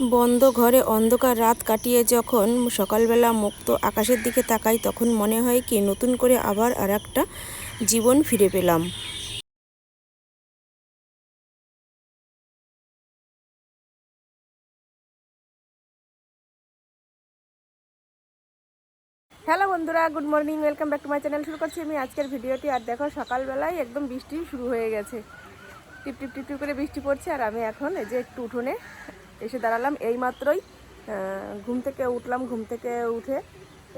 বন্ধ ঘরে অন্ধকার রাত কাটিয়ে যখন সকালবেলা মুক্ত আকাশের দিকে তাকাই, তখন মনে হয় কি, নতুন করে আবার আর একটা জীবন ফিরে পেলাম। হ্যালো বন্ধুরা, good morning, welcome back to my channel. শুরু করছি আমি আজকের ভিডিওটি। আর দেখো, সকালবেলায় একদম বৃষ্টি শুরু হয়ে গেছে। টিপ টিপ টিপ টিপ করে বৃষ্টি পড়ছে। আর আমি এখন এই যে একটু উঠোনে এসে দাঁড়ালাম। এই মাত্রই ঘুম থেকে উঠলাম। ঘুম থেকে উঠে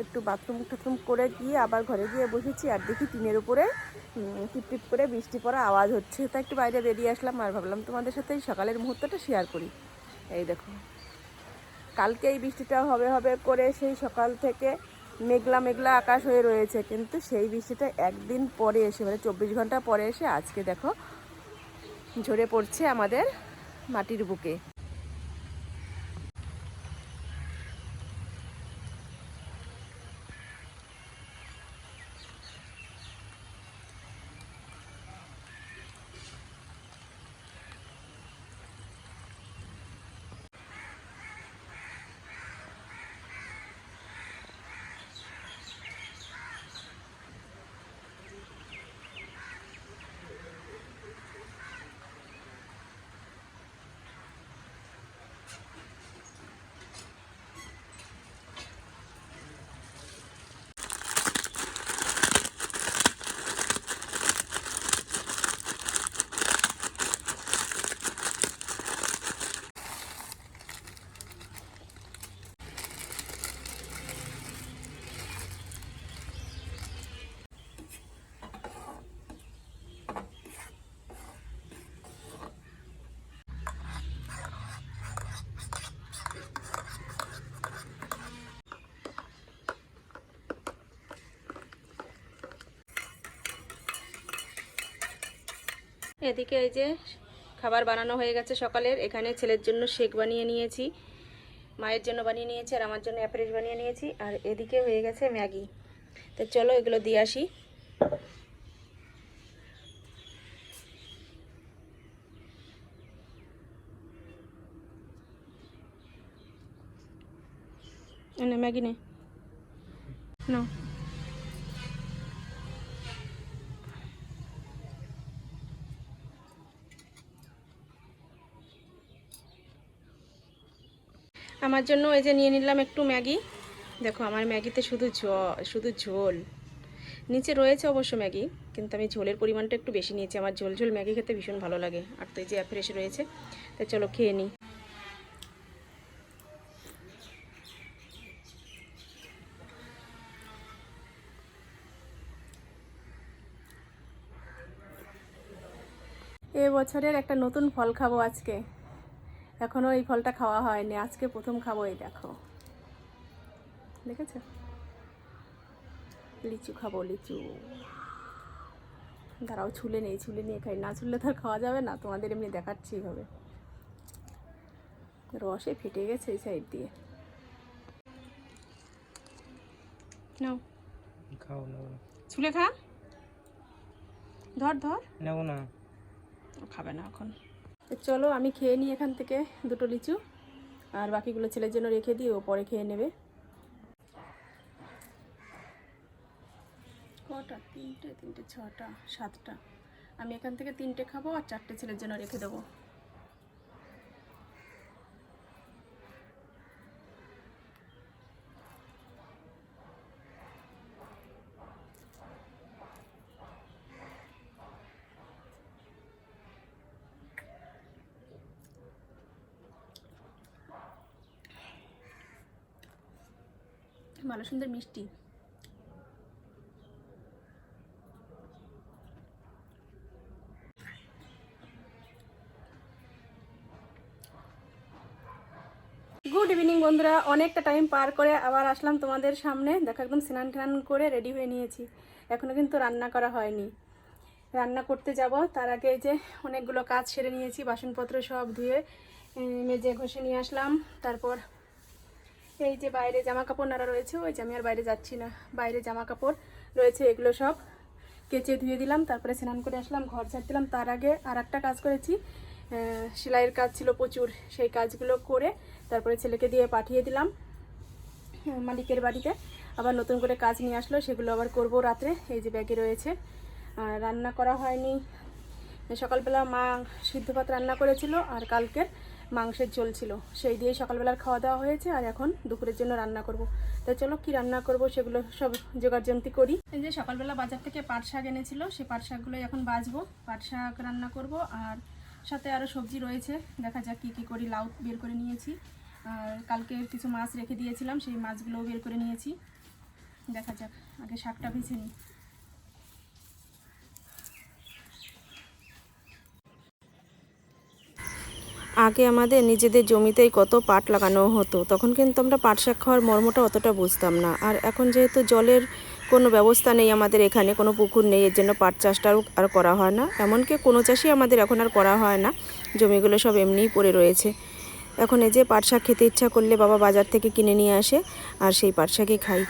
একটু বাথরুম টাথরুম করে গিয়ে আবার ঘরে গিয়ে বসেছি আর দেখি টিনের উপরে উম, টিপ টিপ করে বৃষ্টি পড়া আওয়াজ হচ্ছে। তাই একটু বাইরে বেরিয়ে আসলাম আর ভাবলাম তোমাদের সাথে এই সকালের মুহূর্তটা শেয়ার করি। এই দেখো কালকে এই বৃষ্টিটা হবে হবে করে সেই সকাল থেকে মেঘলা মেঘলা আকাশ হয়ে রয়েছে। কিন্তু সেই বৃষ্টিটা একদিন পরে এসে মানে চব্বিশ ঘণ্টা পরে এসে আজকে দেখো ঝরে পড়ছে আমাদের মাটির বুকে। এদিকে এই যে খাবার বানানো হয়ে গেছে সকালের। এখানে ছেলের জন্য শেক বানিয়ে নিয়েছি, মায়ের জন্য বানিয়ে নিয়েছি, আর আমার জন্য অ্যাপারেজ বানিয়ে নিয়েছি, আর এদিকে হয়ে গেছে ম্যাগি। তো চলো এগুলো দিয়ে আসি। ম্যাগি নে। না আমার জন্য এই যে নিয়ে নিলাম একটু ম্যাগি। দেখো, আমার ম্যাগিতে শুধু শুধু ঝোল। নিচে রয়েছে অবশ্য ম্যাগি, কিন্তু আমি ঝোলের পরিমাণটা একটু বেশি নিয়েছি। আমার ঝোল ঝোল ম্যাগি খেতে ভীষণ ভালো লাগে। আর তো এই যে ফ্রেশ রয়েছে, তো চলো খেয়ে নিই এ বছরের একটা নতুন ফল খাব আজকে। এখনও এই ফলটা খাওয়া হয়নি আজকে প্রথম খাব এই দেখো। দেখেছ? লিচু খাব লিচু। দাঁড়াও ছুলে নেই ছুলে নিয়ে খাই। না ছুললে তো খাওয়া যাবে না তোমাদের এমনি দেখাচ্ছি এইভাবে। রসে ফেটে গেছে এই সাইড দিয়ে। নাও। খাও না ছুলে খা। ধর ধর। নেব না। খাবে না এখন। চলো, আমি খেয়ে নিই এখান থেকে দুটো লিচু, আর বাকিগুলো ছেলের জন্য রেখে দিই, ও পরে খেয়ে নেবে। কটা? তিনটে তিনটে, ছটা, সাতটা। আমি এখান থেকে তিনটে খাব আর চারটে ছেলের জন্য রেখে দেবো। ভালো সুন্দর মিষ্টি। গুড ইভিনিং বন্ধুরা, অনেকটা টাইম পার করে আবার আসলাম তোমাদের সামনে। দেখো একদম স্নান টান করে রেডি হয়ে নিয়েছি। এখনও কিন্তু রান্না করা হয়নি। রান্না করতে যাব, তার আগে যে অনেকগুলো কাজ সেরে নিয়েছি, বাসনপত্র সব ধুয়ে মেজে ঘষে নিয়ে আসলাম। তারপর এই যে বাইরে জামা কাপড় নাড়া রয়েছে, ওই যে আমি আর বাইরে যাচ্ছি না। বাইরে জামা কাপড় রয়েছে, এগুলো সব কেচে ধুয়ে দিলাম, তারপরে স্নান করে আসলাম, ঘর ঝাড় দিলাম। তার আগে আর একটা কাজ করেছি সেলাইয়ের কাজ ছিল প্রচুর, সেই কাজগুলো করে তারপরে ছেলেকে দিয়ে পাঠিয়ে দিলাম মালিকের বাড়িতে। আবার নতুন করে কাজ নিয়ে আসলো, সেগুলো আবার করব রাত্রে, এই যে ব্যাগে রয়েছে। রান্না করা হয়নি। সকালবেলা মা সিদ্ধ ভাত রান্না করেছিল, আর কালকের মাংসের ঝোল ছিল। সেই দিয়েই সকালবেলার খাওয়া দাওয়া হয়েছে আর এখন দুপুরের জন্য রান্না করব। তো চলো কি রান্না করব সেগুলো সব জোগাড়যন্তি করি। এই যে সকালবেলা বাজার থেকে পাট শাক এনেছিল সেই পাট শাকগুলোই এখন বাজবো পাট শাক রান্না করব আর সাথে আরও সবজি রয়েছে। দেখা যাক কী কী করি, লাউ বের করে নিয়েছি। আর কালকে কিছু মাছ রেখে দিয়েছিলাম, সেই মাছগুলোও বের করে নিয়েছি। দেখা যাক, আগে শাকটা ভেজে নিই। আগে আমাদের নিজেদের জমিতেই কত পাট লাগানো হতো, তখন কিন্তু আমরা পাট শাক খাওয়ার মর্মটা অতটা বুঝতাম না। আর এখন যেহেতু জলের কোনো ব্যবস্থা নেই আমাদের এখানে, কোনো পুকুর নেই, এর জন্য পাট চাষটাও আর করা হয় না। এমনকি কোনো চাষই আমাদের এখন আর করা হয় না, জমিগুলো সব এমনিই পড়ে রয়েছে। এখন এই যে পাট শাক খেতে ইচ্ছা করলে বাবা বাজার থেকে কিনে নিয়ে আসে, আর সেই পাট শাকই খাই।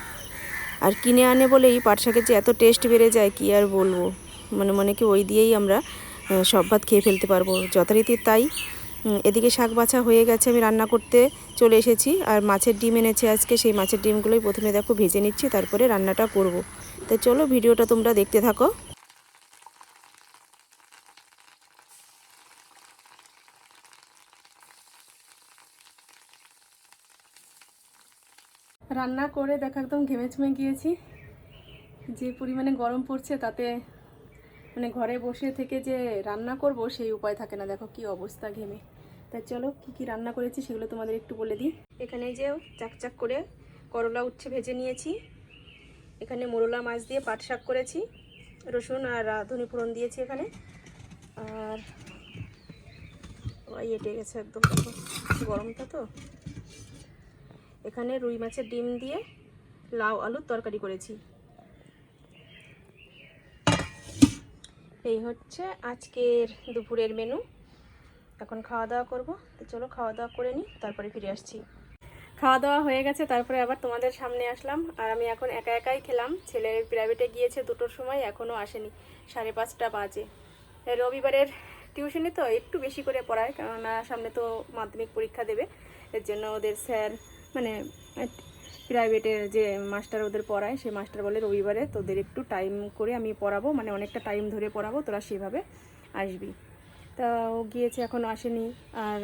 আর কিনে আনে বলেই পাট শাকের যে এত টেস্ট বেড়ে যায়, কি আর বলব? মনে মনে কি ওই দিয়েই আমরা সব ভাত খেয়ে ফেলতে পারব। যথারীতি তাই। এদিকে শাক বাছা হয়ে গেছে, আমি রান্না করতে চলে এসেছি। আর মাছের ডিম এনেছে আজকে, সেই মাছের ডিমগুলোই প্রথমে দেখো ভেজে নিচ্ছি, তারপরে রান্নাটা করব। তো চলো ভিডিওটা তোমরা দেখতে থাকো। রান্না করে দেখো, একদম ঘেমে চুমে গিয়েছি। যে পরিমাণে গরম পড়ছে, তাতে মানে ঘরে বসে থেকে যে রান্না করব সেই উপায় থাকে না। দেখো কি অবস্থা ঘেমে। তাই চলো, কি কি রান্না করেছি সেগুলো তোমাদের একটু বলে দিই। এখানে যে চাকচাক করে করলা উচ্ছে ভেজে নিয়েছি। এখানে মোরলা মাছ দিয়ে পাট শাক করেছি, রসুন আর রাঁধুনি ফোড়ন দিয়েছি এখানে। আর এটে গেছে একদম গরমটা তো। এখানে রুই মাছের ডিম দিয়ে লাউ আলুর তরকারি করেছি। এই হচ্ছে আজকের দুপুরের মেনু। এখন খাওয়া দাওয়া করব। তো চলো খাওয়া দাওয়া করে নিই, তারপরে ফিরে আসছি। খাওয়া দাওয়া হয়ে গেছে, তারপরে আবার তোমাদের সামনে আসলাম। আর আমি এখন একা একাই খেলাম। ছেলে প্রাইভেটে গিয়েছে দুটোর সময় এখনও আসেনি। সাড়ে পাঁচটা বাজে। রবিবারের টিউশনি তো একটু বেশি করে পড়ায়, কেননা সামনে তো মাধ্যমিক পরীক্ষা দেবে। এর জন্য ওদের স্যার মানে প্রাইভেটের যে মাস্টার ওদের পড়ায় সেই মাস্টার বলে রবিবারে তোদের একটু টাইম করে আমি পড়াবো মানে অনেকটা টাইম ধরে পড়াবো, তোরা সেভাবে আসবি। তা ও গিয়েছে এখনও আসেনি। আর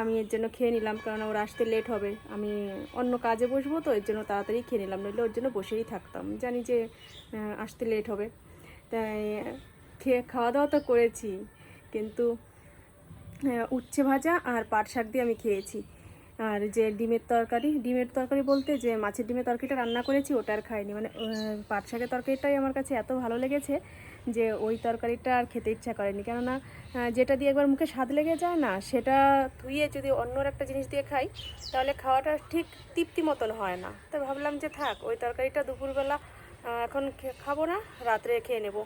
আমি এর জন্য খেয়ে নিলাম কারণ ওর আসতে লেট হবে। আমি অন্য কাজে বসবো তো, এর জন্য তাড়াতাড়ি খেয়ে নিলাম, নইলে ওর জন্য বসেই থাকতাম। জানি যে আসতে লেট হবে। তাই খেয়ে খাওয়া দাওয়া তো করেছি, কিন্তু উচ্ছে ভাজা আর পাট শাক দিয়ে আমি খেয়েছি। আর যে ডিমের তরকারি ডিমের তরকারি বলতে যে মাছের ডিমের তরকারিটা রান্না করেছি ওটা আর খাইনি। মানে পাট শাকের তরকারিটাই আমার কাছে এত ভালো লেগেছে যে ওই তরকারিটা আর খেতে ইচ্ছা করেনি। কেননা যেটা দিয়ে একবার মুখে স্বাদ লেগে যায় না, সেটা ধুয়ে যদি অন্য একটা জিনিস দিয়ে খাই, তাহলে খাওয়াটা ঠিক তৃপ্তি মতন হয় না। তো ভাবলাম যে থাক, ওই তরকারিটা দুপুরবেলা এখন খাব না, রাত্রে খেয়ে নেব।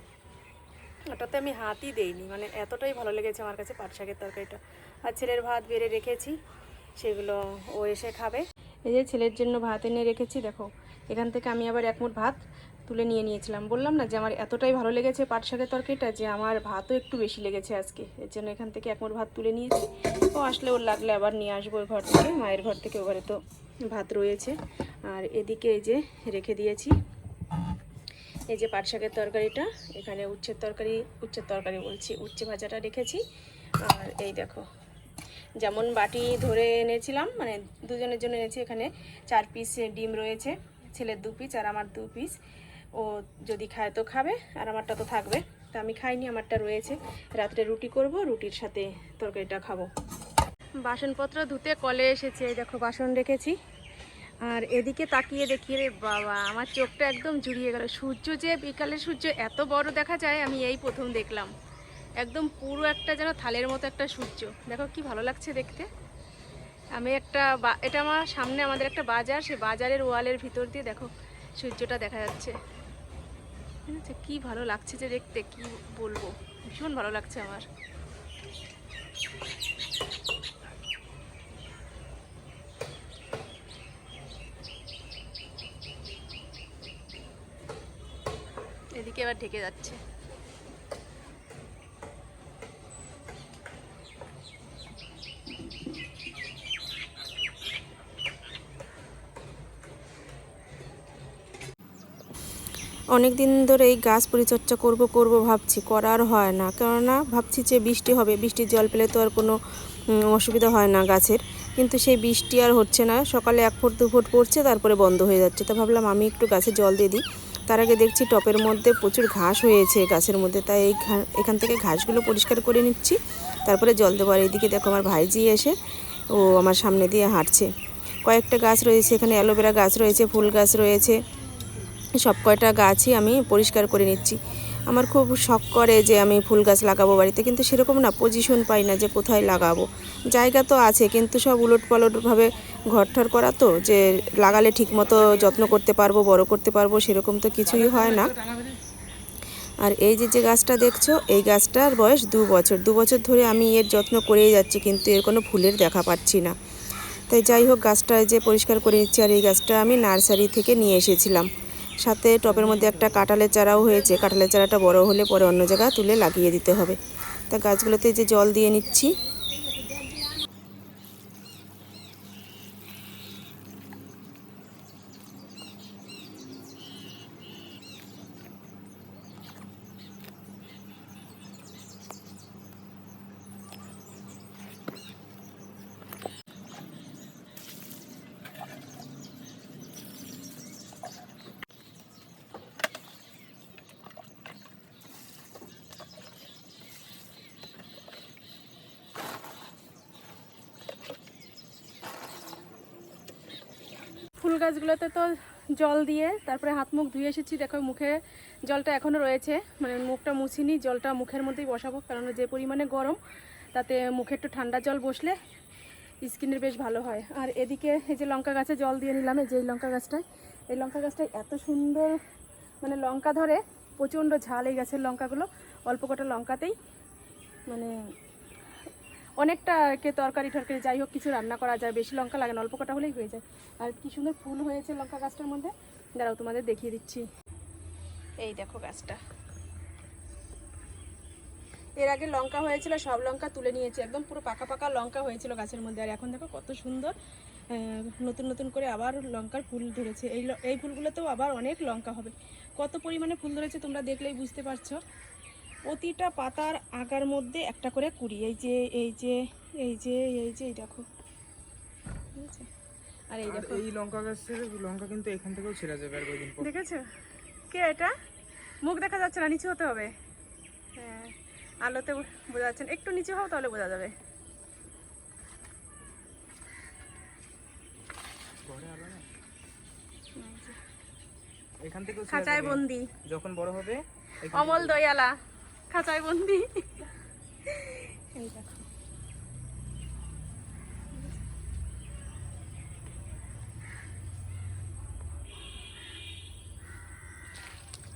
ওটাতে আমি হাতই দেইনি। মানে এতটাই ভালো লেগেছে আমার কাছে পাট শাকের তরকারিটা। আর ছেলের ভাত বেড়ে রেখেছি। সেগুলো ও এসে খাবে। এই যে ছেলের জন্য ভাত এনে রেখেছি, দেখো। এখান থেকে আমি আবার এক মুঠ ভাত তুলে নিয়ে নিয়েছিলাম। বললাম না যে আমার এতটাই ভালো লেগেছে পাট শাকের তরকারিটা যে আমার ভাতও একটু বেশি লেগেছে আজকে। এর জন্য এখান থেকে এক মুঠ ভাত তুলে নিয়েছি। ও আসলে ওর লাগলে আবার নিয়ে আসব ওই ঘর থেকে, মায়ের ঘর থেকে ও ঘরে তো ভাত রয়েছে। আর এদিকে এই যে রেখে দিয়েছি। এই যে পাট শাকের তরকারিটা, এখানে উচ্ছের তরকারি উচ্ছের তরকারি বলছি, উচ্ছে ভাজাটা রেখেছি। আর এই দেখো যেমন বাটি ধরে এনেছিলাম মানে দুজনের জন্য এনেছি এখানে। চার পিস ডিম রয়েছে, ছেলের দু পিস আর আমার দু পিস ও যদি খায় তো খাবে, আর আমারটা তো থাকবে। তা আমি খাইনি, আমারটা রয়েছে। রাত্রে রুটি করব, রুটির সাথে তরকারিটা খাব। বাসনপত্র ধুতে কলে এসেছে দেখো বাসন রেখেছি। আর এদিকে তাকিয়ে দেখি, রে বাবা, আমার চোখটা একদম জুড়িয়ে গেল। সূর্য যে বিকালের সূর্য, এত বড় দেখা যায়, আমি এই প্রথম দেখলাম। একদম পুরো একটা যেন থালের মতো একটা সূর্য। দেখো কি ভালো লাগছে দেখতে। আমি একটা এটা আমার সামনে আমাদের একটা বাজার, সেই বাজারের ওয়ালের ভিতর দিয়ে দেখো সূর্যটা দেখা যাচ্ছে। ঠিক আছে? কী ভালো লাগছে যে দেখতে, কি বলব? ভীষণ ভালো লাগছে আমার। এদিকে এবার ঢেকে যাচ্ছে। অনেক দিন ধরে এই গাছ পরিচর্যা করব করব ভাবছি, করার হয় না। কেননা ভাবছি যে বৃষ্টি হবে, বৃষ্টির জল পেলে তো আর কোনো অসুবিধা হয় না গাছের। কিন্তু সেই বৃষ্টি আর হচ্ছে না। সকালে এক ফুট, দু ফুট পড়ছে, তারপরে বন্ধ হয়ে যাচ্ছে। তো ভাবলাম আমি একটু গাছে জল দিয়ে দিই। তার আগে দেখছি টপের মধ্যে প্রচুর ঘাস হয়েছে গাছের মধ্যে। তাই এই এখান থেকে ঘাসগুলো পরিষ্কার করে নিচ্ছি। তারপরে জল দেবো। আর এইদিকে দেখো আমার ভাইজি এসে, ও আমার সামনে দিয়ে হাঁটছে। কয়েকটা গাছ রয়েছে এখানে। অ্যালোভেরা গাছ রয়েছে, ফুল গাছ রয়েছে। সব কয়টা গাছই আমি পরিষ্কার করে নিচ্ছি। আমার খুব শখ করে যে আমি ফুল গাছ লাগাবো বাড়িতে, কিন্তু সেরকম না পজিশন পাই না যে কোথায় লাগাবো। জায়গা তো আছে, কিন্তু সব উলট পালটভাবে ঘরঠর করা তো, যে লাগালে ঠিকমতো যত্ন করতে পারব, বড় করতে পারব, সেরকম তো কিছুই হয় না। আর এই যে যে গাছটা দেখছ, এই গাছটার বয়স দু বছর। দু বছর ধরে আমি এর যত্ন করেই যাচ্ছি, কিন্তু এর কোনো ফুলের দেখা পাচ্ছি না। তাই যাই হোক, গাছটা যে পরিষ্কার করে নিচ্ছি, আর এই গাছটা আমি নার্সারি থেকে নিয়ে এসেছিলাম। সাথে টপের মধ্যে একটা কাঁঠালের চারাও হয়েছে। কাঁঠালের চারাটা বড় হলে পরে অন্য জায়গায় তুলে লাগিয়ে দিতে হবে। তা গাছগুলোতে যে জল দিয়ে নিচ্ছি ফুল গাছগুলোতে তো জল দিয়ে তারপরে হাত মুখ ধুয়ে এসেছি। দেখো মুখে জলটা এখনও রয়েছে। মানে মুখটা মুছিনি, জলটা মুখের মধ্যেই বসাবো, কারণ যে পরিমাণে গরম, তাতে মুখে একটু ঠান্ডা জল বসলে স্কিনের বেশ ভালো হয়। আর এদিকে এই যে লঙ্কা গাছে জল দিয়ে নিলাম, এই যে এই লঙ্কা গাছটায়। এই লঙ্কা গাছটায় এত সুন্দর মানে লঙ্কা ধরে, প্রচণ্ড ঝাল এই গাছের লঙ্কাগুলো। অল্প কটা লঙ্কাতেই মানে অনেকটা কে তরকারি টরকারি যাই হোক কিছু রান্না করা যায়। বেশি লঙ্কা লাগে অল্প কটা হলেই হয়ে যায়। আর কি সুন্দর ফুল হয়েছে লঙ্কা গাছটার মধ্যে। দাঁড়াও, তোমাদের দেখিয়ে দিচ্ছি। এই দেখো গাছটা। এর আগে লঙ্কা হয়েছিল, সব লঙ্কা তুলে নিয়েছে। একদম পুরো পাকা পাকা লঙ্কা হয়েছিল গাছের মধ্যে। আর এখন দেখো কত সুন্দর নতুন নতুন করে আবার লঙ্কার ফুল ধরেছে। এই এই ফুলগুলোতেও আবার অনেক লঙ্কা হবে। কত পরিমাণে ফুল ধরেছে তোমরা দেখলেই বুঝতে পারছ। প্রতিটা পাতার আগার মধ্যে একটা করে কুড়ি। এই যে এই যে এই যে এই যে এই দেখো। ঠিক আছে? আর এই দেখো। এই লঙ্কা গাছের লঙ্কা কিন্তু এখান থেকেও ছেড়ে যাবে আর কয়েকদিন পর। দেখেছ? কে এটা? মুখ দেখা যাচ্ছে না নিচু হতে হবে। হ্যাঁ আলোতে বোঝা যাচ্ছে একটু নিচে হও তাহলে বোঝা যাবে। ঘরে আলো না এখান ছেড়ে খাঁচায় বন্দি। যখন বড় হবে অমল দয়ালা। খাঁচায় বন্দি। এই দেখো।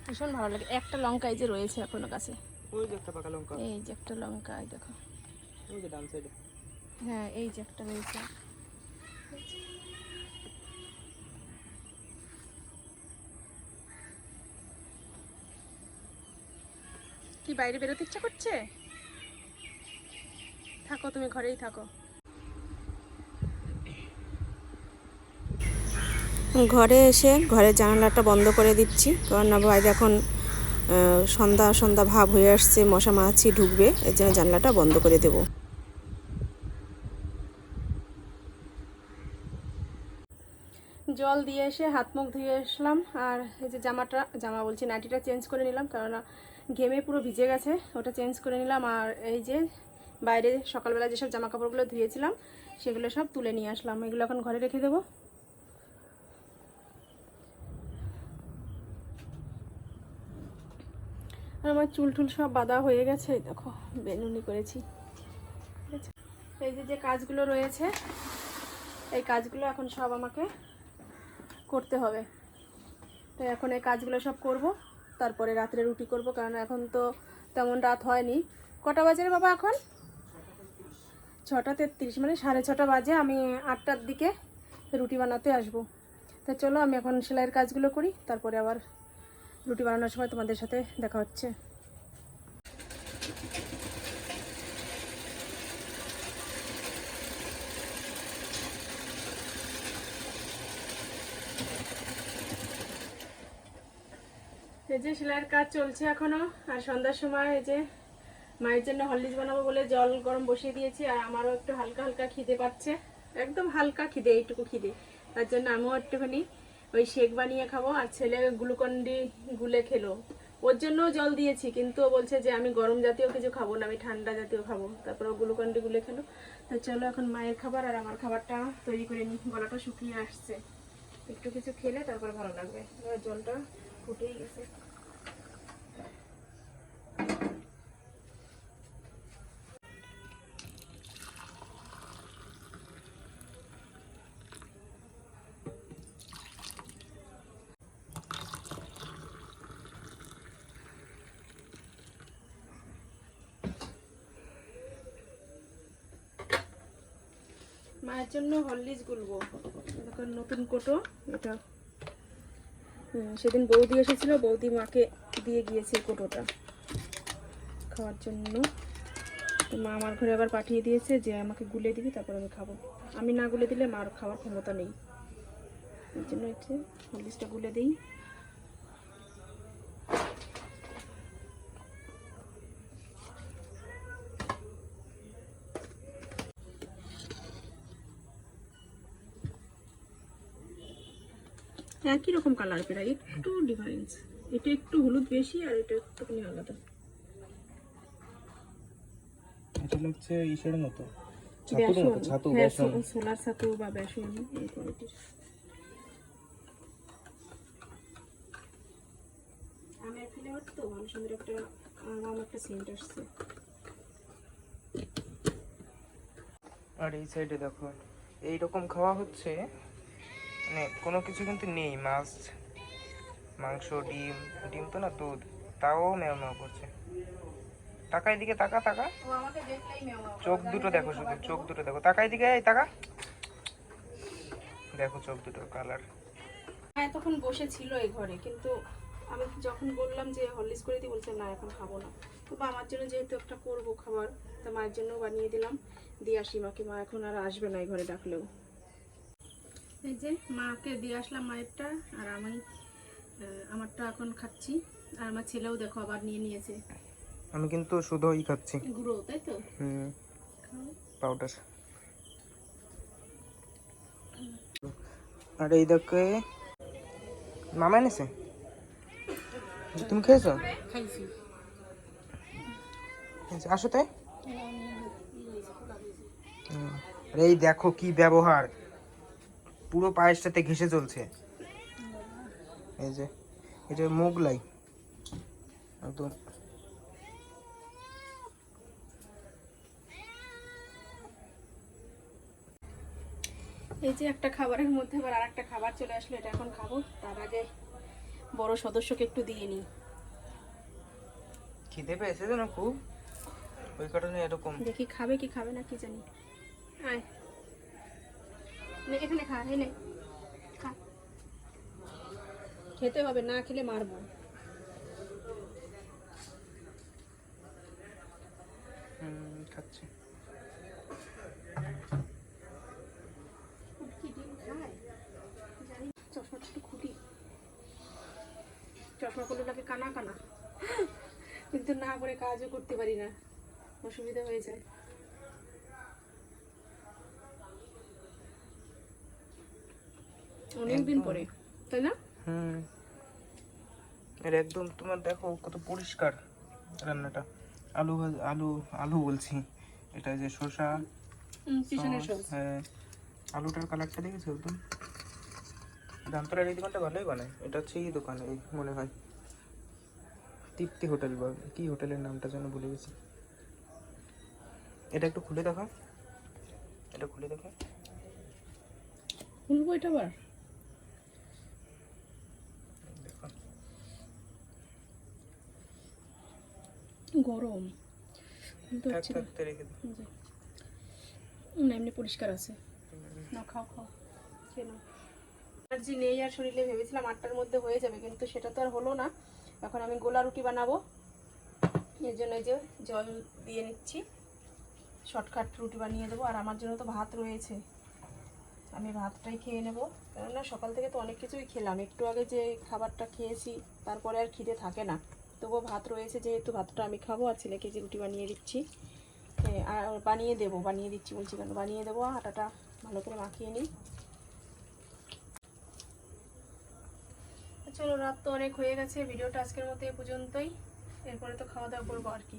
ভীষণ ভালো লাগে। একটা লঙ্কা এই যে রয়েছে এখনও কাছে ওই যে একটা পাকা লঙ্কা। এই যে একটা লঙ্কা এই দেখো। ওই যে ডান সাইডে হ্যাঁ এই যে একটা রয়েছে। কি বাইরে বেরোতে ইচ্ছা করছে? থাকো, তুমি ঘরেই থাকো। ঘরে এসে ঘরের জানালাটা বন্ধ করে দিচ্ছি। কারণ না ভাই, এখন সন্ধ্যা সন্ধ্যা ভাব হয়ে আসছে, মশা মাছি ঢুকবে, এর জন্য জানলাটা বন্ধ করে দেবো। জল দিয়ে এসে হাত মুখ ধুয়ে আসলাম, আর এই যে জামাটা, জামা বলছি, নাইটিটা চেঞ্জ করে নিলাম কারণ ঘেমে পুরো ভিজে গেছে, ওটা চেঞ্জ করে নিলাম আর এই যে বাইরে সকালবেলা যেসব জামা কাপড়গুলো ধুয়েছিলাম, সেগুলো সব তুলে নিয়ে আসলাম। এগুলো এখন ঘরে রেখে দেবো। আর আমার চুল টুল সব বাঁধা হয়ে গেছে দেখো, বেনুনি করেছি। ঠিক আছে? এই যে যে কাজগুলো রয়েছে, এই কাজগুলো এখন সব আমাকে করতে হবে। তো এখন এই কাজগুলো সব করব। তারপরে রাত্রে রুটি করব, কারণ এখন তো তেমন রাত হয়নি। কটা বাজে রে বাবা এখন? ছটা তেত্রিশ মানে সাড়ে ছটা বাজে, আমি আটটার দিকে রুটি বানাতে আসব। তা চলো, আমি এখন সেলাইয়ের কাজগুলো করি, তারপরে আবার রুটি বানানোর সময় তোমাদের সাথে দেখা হচ্ছে। যে সেলাইয়ের কাজ চলছে এখনও, আর সন্ধ্যার সময় এই যে মায়ের জন্য হলদিস বানাবো বলে জল গরম বসিয়ে দিয়েছি, আর আমারও একটু হালকা হালকা খিদে পাচ্ছে। একদম হালকা খিদে, এইটুকু খিদে। তার জন্য আমিও একটুখানি ওই শেক বানিয়ে খাব, আর ছেলে গ্লুকন্ডি গুলে খেলো। ওর জন্য জল দিয়েছি, কিন্তু ও বলছে যে আমি গরম জাতীয় কিছু খাব না, আমি ঠান্ডা জাতীয় খাব। তারপরে ও গ্লুকন্ডি গুলে খেলো। তা চলো এখন মায়ের খাবার আর আমার খাবারটা তৈরি করে নিই। গলাটা শুকিয়ে আসছে। একটু কিছু খেলে তারপর ভালো লাগবে। জলটা ফুটেই গেছে। মায়ের জন্য হরলিক্স গুলবো। নতুন কোটো, এটা। সেদিন বৌদি এসেছিল, বৌদি মাকে দিয়ে গিয়েছে কোটোটা খাওয়ার জন্য। মা আমার ঘরে আবার পাঠিয়ে দিয়েছে যে আমাকে গুলে দিবি, তারপর আমি খাব। আমি না গুলে দিলে মার খাওয়ার ক্ষমতা নেই। এই জন্য হচ্ছে হরলিক্সটা গুলে দিই। একই রকম কালার প্রায় একটু ডিফারেন্স এটা একটু হলুদ বেশি আর এটা একটুখানি আলাদা। এটা হচ্ছে ইসের মতো। ছাতুর মতো ছাতু হ্যাঁ বেসন। সোলার ছাতু বা বেসন এই কোয়ালিটির আমের ফ্লেভার তো সুন্দর একটা আম একটা সেন্ট আসছে। আর এই সাইডে দেখো এইরকম খাওয়া হচ্ছে মানে কোনো কিছু কিন্তু নেই মাছ মাংস ডিম ডিম তো না দুধ তাও মেও মেও করছে। টাকা এদিকে তাকা মেওয়া চোখ দুটো দেখো শুধু চোখ দুটো দেখো। টাকা এদিকে এই টাকা দেখো চোখ দুটো কালার হ্যাঁ তখন বসে ছিল এই ঘরে কিন্তু আমি যখন বললাম যে হরলিক্স করে দিই বলছে না এখন খাব না। তবু আমার জন্য যেহেতু একটা করব খাবার তা মায়ের জন্য বানিয়ে দিলাম। দিয়ে আসি মাকে। মা এখন আর আসবে না এই ঘরে ডাকলেও। এই যে মাকে দিয়ে আসলাম মায়েরটা আর আমি আমারটা এখন খাচ্ছি। আর আমার ছেলেও দেখো আবার নিয়ে নিয়েছে। আমি কিন্তু শুধু ওই খাচ্ছি। গুঁড়ো তাই তো? হুম। পাউডার। আর এই দেখে মামা এনেছে? তুমি খেয়েছো? খাইছি। আচ্ছা, আসো তাই। এই দেখো কি ব্যবহার। পুরো পায়েসটাতে ঘেসে চলছে। এই যে এটা মোগলাই। একদম। এই যে একটা খাবারের মধ্যে আবার আর একটা খাবার চলে আসলো এটা এখন খাব। তার আগে বড় সদস্যকে একটু দিয়ে নিই। খিদে পেয়েছে না খুব। ওই কারণে এরকম। দেখি খাবে কি খাবে না কি জানি। আয়। এখানে খা এই খা। খেতে হবে না খেলে মারবো। খাচ্ছে। চশমাটা একটু খুঁটি চশমা করলে লাগে কানা কানা? কিন্তু না করে কাজও করতে পারি না অসুবিধা হয়ে যায়। অনেকদিন পরে তাই না? হুম। এর একদম তোমার দেখো কত পরিষ্কার রান্নাটা। আলু আলু আলু বলছি। এটা যে শসা হ্যাঁ। আলুটার কালারটা দেখেছ একদম? দামতলার এই দোকানটা ভালোই বানায়। এটা হচ্ছে এই দোকান এই মনে হয়। তৃপ্তি হোটেল বা কি হোটেলের নামটা যেন ভুলে গেছি। এটা একটু খুলে দেখো এটা খুলে দেখো খুলবো এটা আবার দেখো গরম। না। এমনি পরিষ্কার আছে। না খাও খাও। খেয়ে এনার্জি নেই আর শরীরে ভেবেছিলাম আটটার মধ্যে হয়ে যাবে কিন্তু সেটা তো আর হলো না। এখন আমি গোলা রুটি বানাবো। এর জন্য এই যে জল দিয়ে নিচ্ছি। শর্টকাট রুটি বানিয়ে দেবো। আর আমার জন্য তো ভাত রয়েছে। আমি ভাতটাই খেয়ে নেব। কেননা সকাল থেকে তো অনেক কিছুই খেলাম। একটু আগে যে খাবারটা খেয়েছি তারপরে আর খিদে থাকে না। তবুও ভাত রয়েছে যেহেতু ভাতটা আমি খাব আর ছেলেকে যে রুটি বানিয়ে দিচ্ছি। আর বানিয়ে দেবো, বানিয়ে দিচ্ছি বলছি কেন? বানিয়ে দেবো, আটাটা ভালো করে মাখিয়ে নিই। চলো, রাত তো অনেক হয়ে গেছে, ভিডিওটা আজকের মতো এই পর্যন্তই। এরপরে তো খাওয়া দাওয়া করব আর কি।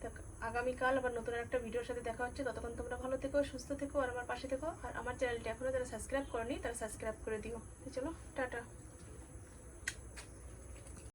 তো আগামীকাল আবার নতুন একটা ভিডিওর সাথে দেখা হচ্ছে। ততক্ষণ তোমরা ভালো থেকো, সুস্থ থেকো, আর আমার পাশে থেকো। আর আমার চ্যানেলটি এখনও যারা সাবস্ক্রাইব করনি, তারা সাবস্ক্রাইব করে দিও। চলো, টাটা।